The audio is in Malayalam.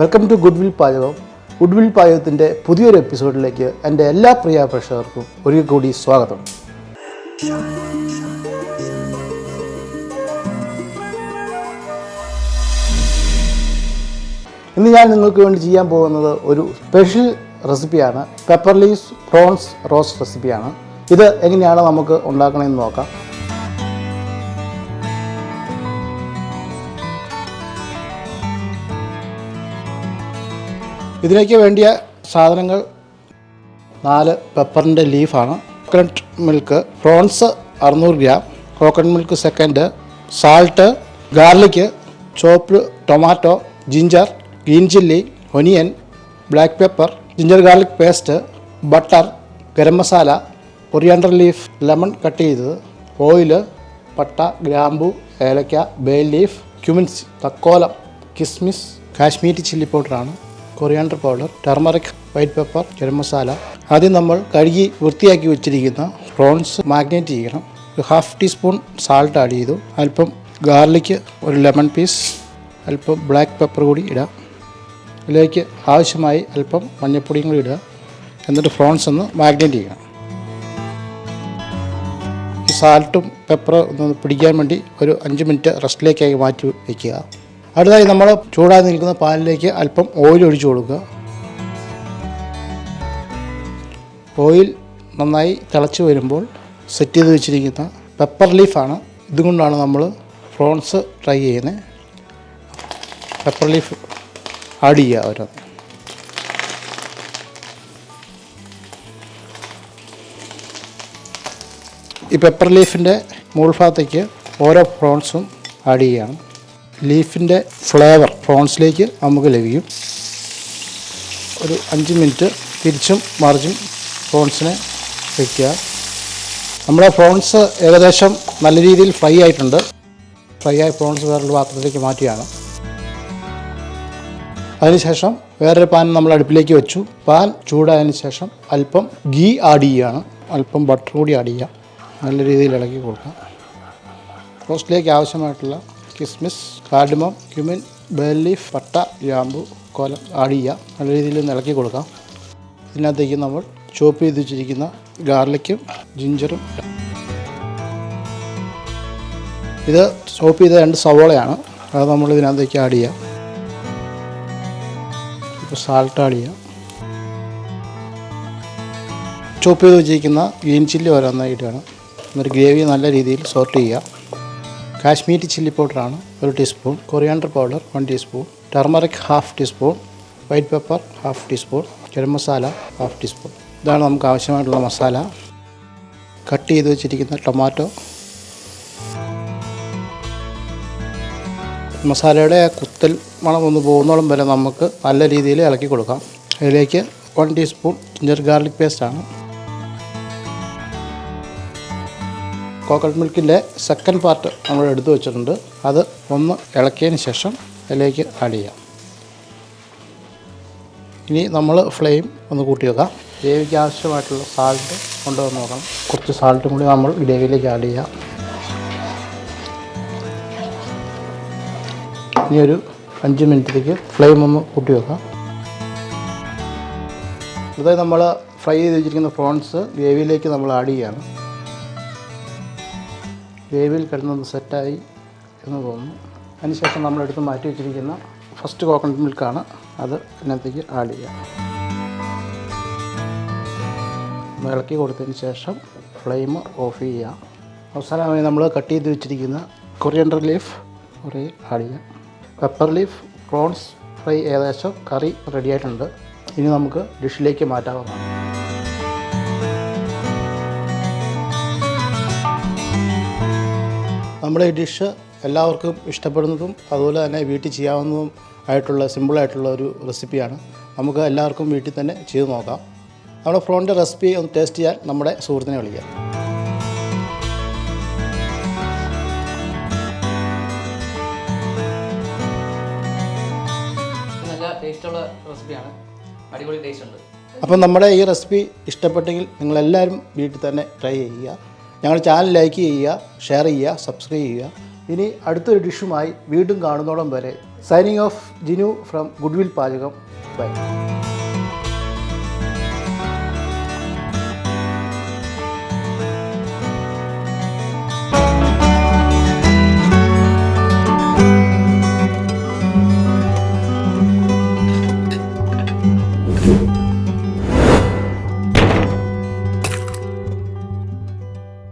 വെൽക്കം ടു ഗുഡ് വിൽ പാചകം. ഗുഡ് വിൽ പാചകത്തിന്റെ പുതിയൊരു എപ്പിസോഡിലേക്ക് എന്റെ എല്ലാ പ്രിയ പ്രേക്ഷകർക്കും ഒരിക്കൽ കൂടി സ്വാഗതം. ഇന്ന് ഞാൻ നിങ്ങൾക്ക് വേണ്ടി ചെയ്യാൻ പോകുന്നത് ഒരു സ്പെഷ്യൽ റെസിപ്പിയാണ്. പെപ്പർ ലീവ്സ് പ്രോൺസ് റോസ്റ്റ് റെസിപ്പിയാണ്. ഇത് എങ്ങനെയാണ് നമുക്ക് ഉണ്ടാക്കണമെന്ന് നോക്കാം. ഇതിലേക്ക് വേണ്ടിയ സാധനങ്ങൾ നാല് പെപ്പറിന്റെ ലീഫാണ്. കോക്കനട്ട് മിൽക്ക് പ്രോൺസ് അറുന്നൂറ് gram. Coconut milk second salt garlic chop tomato ginger green chilli onion black pepper ginger garlic paste butter garam masala coriander leaf lemon cut ചെയ്തത് ഓയിൽ പട്ട ഗ്രാമ്പു ഏലക്ക ബേ ലീഫ് ക്യുമിൻസ് തക്കോലം കിസ്മിസ് കാശ്മീരി ചില്ലി പൗഡറാണ് coriander powder turmeric white pepper garam masala. ആദ്യം നമ്മൾ കഴുകി വൃത്തിയാക്കി വെച്ചിരിക്കുന്ന പ്രോൺസ് മാഗ്നേറ്റ് ചെയ്യണം. ഒരു ഹാഫ് ടീസ്പൂൺ സാൾട്ട് ആഡ് ചെയ്തു. അല്പം ഗാർലിക്ക് ഒരു ലെമൺ പീസ് അല്പം ബ്ലാക്ക് പെപ്പർ കൂടി ഇടാം. ഇതിലേക്ക് ആവശ്യമായി അല്പം മഞ്ഞൾപ്പൊടിയും കൂടി ഇടുക. എന്നിട്ട് ഫ്രോൺസ് ഒന്ന് മാഗ്നേറ്റ് ചെയ്യണം. സാൾട്ടും പെപ്പറും ഒന്ന് പിടിക്കാൻ വേണ്ടി ഒരു അഞ്ച് മിനിറ്റ് റെസ്റ്റിലേക്കായി മാറ്റി വയ്ക്കുക അടുത്തതായി നമ്മൾ ചൂടായി നിൽക്കുന്ന പാലിലേക്ക് അല്പം ഓയിൽ ഒഴിച്ചു കൊടുക്കുക. ഓയിൽ നന്നായി തിളച്ച് വരുമ്പോൾ സെറ്റ് ചെയ്ത് വെച്ചിരിക്കുന്ന പെപ്പർ ലീഫാണ് ഇതുകൊണ്ടാണ് നമ്മൾ ഫ്രോൺസ് ട്രൈ ചെയ്യുന്നത്. പെപ്പർ ലീഫ് ആഡ് ചെയ്യുക ഓരോന്ന്. ഈ പെപ്പർ ലീഫിന്റെ മുകൾ ഭാഗത്തേക്ക് ഓരോ ഫ്രോൺസും ആഡ് ചെയ്യുകയാണ്. ലീഫിന്റെ ഫ്ലേവർ പ്രോൺസിലേക്ക് നമുക്ക് ലഭിക്കും. ഒരു അഞ്ച് മിനിറ്റ് തിരിച്ചും മറിച്ചും പ്രോൺസിനെ വയ്ക്കുക നമ്മുടെ പ്രോൺസ് ഏകദേശം നല്ല രീതിയിൽ ഫ്രൈ ആയിട്ടുണ്ട്. ഫ്രൈ ആയി പ്രോൺസ് വേറൊരു പാത്രത്തിലേക്ക് മാറ്റിയാണ് അതിനുശേഷം വേറൊരു പാൻ നമ്മൾ അടുപ്പിലേക്ക് വെച്ചു. പാൻ ചൂടായതിനു ശേഷം അല്പം ഗീ ആഡ് ചെയ്യുകയാണ്. അല്പം ബട്ടർ കൂടി ആഡ് ചെയ്യുക. നല്ല രീതിയിൽ ഇളക്കി കൊടുക്കാം റോസ്റ്റിലേക്ക് ആവശ്യമായിട്ടുള്ള കിസ്മിസ് കാർഡമം ക്യുമിൻ ബേൽ ലീഫ് പട്ട ഗ്രാമ്പു കോലം ആഡ് നല്ല രീതിയിൽ ഇളക്കി കൊടുക്കാം. ഇതിനകത്തേക്ക് നമ്മൾ ചോപ്പ് ചെയ്ത് വെച്ചിരിക്കുന്ന ഗാർലിക്കും ജിഞ്ചറും. ഇത് ചോപ്പ് ചെയ്ത രണ്ട് സവോളയാണ്. അത് നമ്മൾ ഇതിനകത്തേക്ക് ആഡ് ചെയ്യാം. ഇപ്പോൾ സാൾട്ട് ആഡ് ചെയ്യാം. ചോപ്പ് ചെയ്ത് വെച്ചിരിക്കുന്ന ഗ്രീൻ ചില്ലി ഓരോന്നായിട്ട് വേണം. ഒരു ഗ്രേവി നല്ല രീതിയിൽ സോർട്ട് ചെയ്യുക കാശ്മീരി ചില്ലി പൗഡറാണ് ഒരു teaspoon coriander powder one teaspoon turmeric half teaspoon white pepper half teaspoon garam masala half teaspoon. ഇതാണ് നമുക്ക് ആവശ്യമായിട്ടുള്ള മസാല. കട്ട് ചെയ്ത് വെച്ചിരിക്കുന്ന ടൊമാറ്റോ. മസാലയുടെ കുത്തൽ മണം ഒന്ന് പോകുന്നോളം വരെ നമുക്ക് നല്ല രീതിയിൽ ഇളക്കി കൊടുക്കാം. അതിലേക്ക് വൺ ടീസ്പൂൺ ജിഞ്ചർ ഗാർലിക് പേസ്റ്റാണ് കോക്കനട്ട് മിൽക്കിന്റെ സെക്കൻഡ് പാർട്ട് നമ്മൾ എടുത്തു വെച്ചിട്ടുണ്ട്. അത് ഒന്ന് ഇളക്കിയതിന് ശേഷം അതിലേക്ക് ആഡ് ചെയ്യാം. ഇനി നമ്മൾ ഫ്ലെയിം ഒന്ന് കൂട്ടി വെക്കാം. ഗ്രേവിക്ക് ആവശ്യമായിട്ടുള്ള സാൾട്ട് കൊണ്ടുവന്ന് നോക്കണം കുറച്ച് സാൾട്ടും കൂടി നമ്മൾ ഗ്രേവിയിലേക്ക് ആഡ് ചെയ്യാം. ഇനി ഒരു അഞ്ച് മിനിറ്റിലേക്ക് ഫ്ലെയിം ഒന്ന് കൂട്ടി വെക്കാം. അതായത് നമ്മൾ ഫ്രൈ ചെയ്ത് വെച്ചിരിക്കുന്ന ഫ്രോൺസ് ഗ്രേവിയിലേക്ക് നമ്മൾ ആഡ് ചെയ്യാണ്. ഗ്രേവിയിൽ കിടന്നത് സെറ്റായി എന്ന് തോന്നുന്നു. അതിനുശേഷം നമ്മൾ എടുത്ത് മാറ്റി വെച്ചിരിക്കുന്ന ഫസ്റ്റ് കോക്കനട്ട് മിൽക്കാണ് അത് ഇതിനകത്തേക്ക് ആഡ് ചെയ്യുക ഇളക്കി കൊടുത്തതിന് ശേഷം ഫ്ലെയിം ഓഫ് ചെയ്യുക അവസാനമായി നമ്മൾ കട്ട് ചെയ്ത് വെച്ചിരിക്കുന്ന കൊറിയൻഡർ ലീഫ് കുറേ ആഡ് ചെയ്യാം. പെപ്പർ ലീഫ് പ്രോൺസ് ഫ്രൈ ഏകദേശം കറി റെഡി ആയിട്ടുണ്ട്. ഇനി നമുക്ക് ഡിഷിലേക്ക് മാറ്റാവുന്നതാണ്. നമ്മുടെ ഈ ഡിഷ് എല്ലാവർക്കും ഇഷ്ടപ്പെടുന്നതും അതുപോലെ തന്നെ വീട്ടിൽ ചെയ്യാവുന്നതും ആയിട്ടുള്ള സിമ്പിളായിട്ടുള്ള ഒരു റെസിപ്പിയാണ് നമുക്ക് എല്ലാവർക്കും വീട്ടിൽ തന്നെ ചെയ്ത് നോക്കാം. നമ്മുടെ ഫ്രോണിന്റെ റെസിപ്പി ഒന്ന് ടേസ്റ്റ് ചെയ്യാൻ നമ്മുടെ സുഹൃത്തിനെ വിളിക്കാം. നല്ല ടേസ്റ്റുള്ള റെസിപ്പിയാണ് അടിപൊളി ടേസ്റ്റ് ഉണ്ട്. അപ്പം നമ്മുടെ ഈ റെസിപ്പി ഇഷ്ടപ്പെട്ടെങ്കിൽ നിങ്ങളെല്ലാവരും വീട്ടിൽ തന്നെ ട്രൈ ചെയ്യുക. ഞങ്ങളുടെ ചാനൽ ലൈക്ക് ചെയ്യുക ഷെയർ ചെയ്യുക സബ്സ്ക്രൈബ് ചെയ്യുക. ഇനി അടുത്തൊരു ഡിഷുമായി വീണ്ടും കാണുന്നോളം വരെ signing off Jinu from Goodwill പാചകം. ബൈ